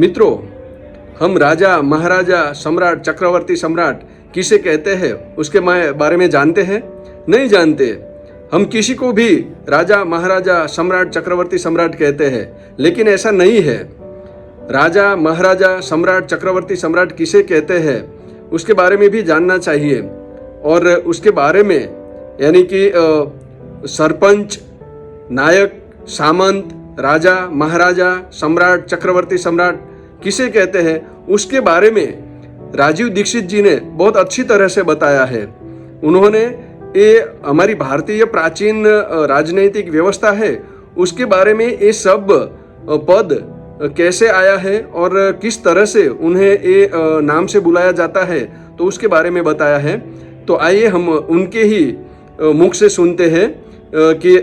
मित्रों, हम राजा, महाराजा, सम्राट, चक्रवर्ती सम्राट किसे कहते हैं, उसके बारे में जानते हैं? नहीं जानते। हम किसी को भी राजा, महाराजा, सम्राट, चक्रवर्ती सम्राट कहते हैं, लेकिन ऐसा नहीं है। राजा, महाराजा, सम्राट, चक्रवर्ती सम्राट किसे कहते हैं, उसके बारे में भी जानना चाहिए। और उसके बारे में, यानी कि सरपंच, नायक, सामंत राजा, महाराजा, सम्राट, चक्रवर्ती सम्राट किसे कहते हैं, उसके बारे में राजीव दीक्षित जी ने बहुत अच्छी तरह से बताया है। उन्होंने ये हमारी भारतीय प्राचीन राजनैतिक व्यवस्था है, उसके बारे में ये सब पद कैसे आया है और किस तरह से उन्हें ये नाम से बुलाया जाता है तो उसके बारे में बताया है। तो आइए हम उनके ही मुख से सुनते हैं कि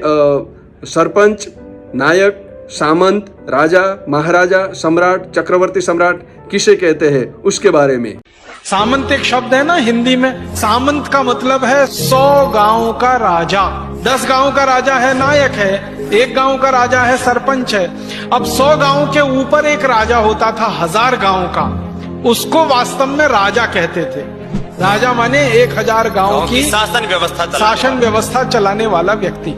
सरपंच नायक, सामंत, राजा, महाराजा, सम्राट, चक्रवर्ती सम्राट किसे कहते हैं, उसके बारे में। सामंत एक शब्द है ना हिंदी में। सामंत का मतलब है सौ गाँव का राजा। दस गाँव का राजा है नायक है, एक गाँव का राजा है सरपंच है। अब सौ गाँव के ऊपर एक राजा होता था, हज़ार गाँव का। उसको वास्तव में राजा कहते थे। राजा माने एक हज़ार गाँव की शासन व्यवस्था शासन व्यवस्था चलाने वाला व्यक्ति।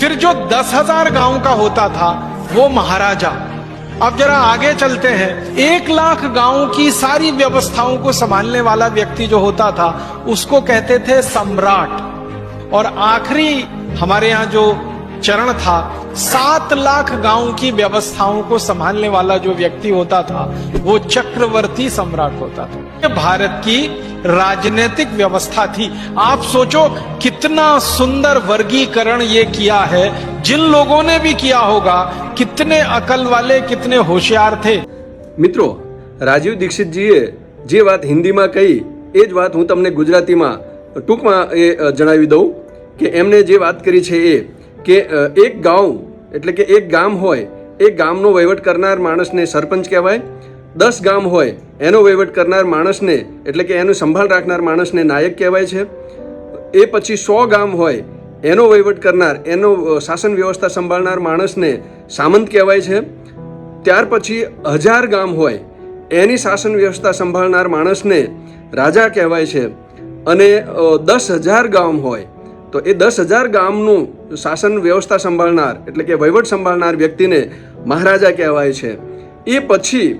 फिर जो दस हज़ार गाँव का होता था वो महाराजा। अब जरा आगे चलते हैं। एक लाख गाँव की सारी व्यवस्थाओं को संभालने वाला व्यक्ति जो होता था उसको कहते थे सम्राट। और आखिरी हमारे यहाँ जो चरण था सात लाख गांव की व्यवस्थाओं को संभालने वाला जो व्यक्ति होता था वो चक्रवर्ती सम्राट होता था ये भारत की राजनीतिक व्यवस्था थी आप सोचो कितना सुंदर वर्गीकरण ये किया है जिन लोगों ने भी किया होगा कितने अकल वाले कितने होशियार थे મિત્રો રાજીવ દીક્ષિતજીએ જે વાત હિન્દીમાં કહી એ જ વાત હું તમને ગુજરાતીમાં ટૂંકમાં એ અ, જણાવી દઉં કે એમને જે વાત કરી છે એ કે એક ગામ એટલે કે એક ગામ હોય, એ ગામનો વહીવટ કરનાર માણસને સરપંચ કહેવાય. દસ ગામ હોય, એનો વહીવટ કરનાર માણસને, એટલે કે એનું સંભાળ રાખનાર માણસને નાયક કહેવાય છે. એ પછી સો ગામ હોય, એનો વહીવટ કરનાર, એનો શાસન વ્યવસ્થા સંભાળનાર માણસને સામંત કહેવાય છે. ત્યાર પછી હજાર ગામ હોય, એની શાસન વ્યવસ્થા સંભાળનાર માણસને રાજા કહેવાય છે. અને દસ હજાર ગામ હોય, તો એ દસ હજાર ગામનું શાસન વ્યવસ્થા સંભાળનાર, એટલે કે વહીવટ સંભાળનાર વ્યક્તિને મહારાજા કહેવાય છે. એ પછી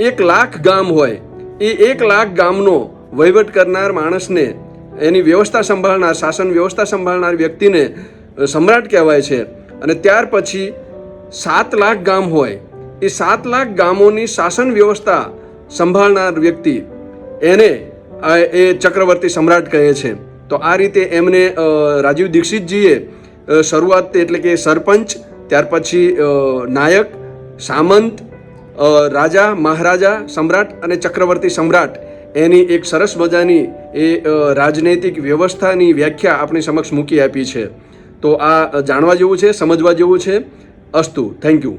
એક લાખ ગામ હોય, એ એક લાખ ગામનો વહીવટ કરનાર માણસને એની વ્યવસ્થા સંભાળનાર, શાસન વ્યવસ્થા સંભાળનાર વ્યક્તિને સમ્રાટ કહેવાય છે. અને ત્યાર પછી સાત લાખ ગામ હોય, એ સાત લાખ ગામોની શાસન વ્યવસ્થા સંભાળનાર વ્યક્તિ એને એ ચક્રવર્તી સમ્રાટ કહે છે. તો આ રીતે એમને રાજીવ દીક્ષિતજીએ શરૂઆત એટલે કે સરપંચ, ત્યાર પછી નાયક, સામંત રાજા, મહારાજા, સમ્રાટ અને ચક્રવર્તી સમ્રાટ. એની એક સરસ મજાની એ રાજનૈતિક વ્યવસ્થાની વ્યાખ્યા આપણી સમક્ષ મૂકી આપી છે. તો આ જાણવા જેવું છે, સમજવા જેવું છે. અસ્તુ થેન્ક યુ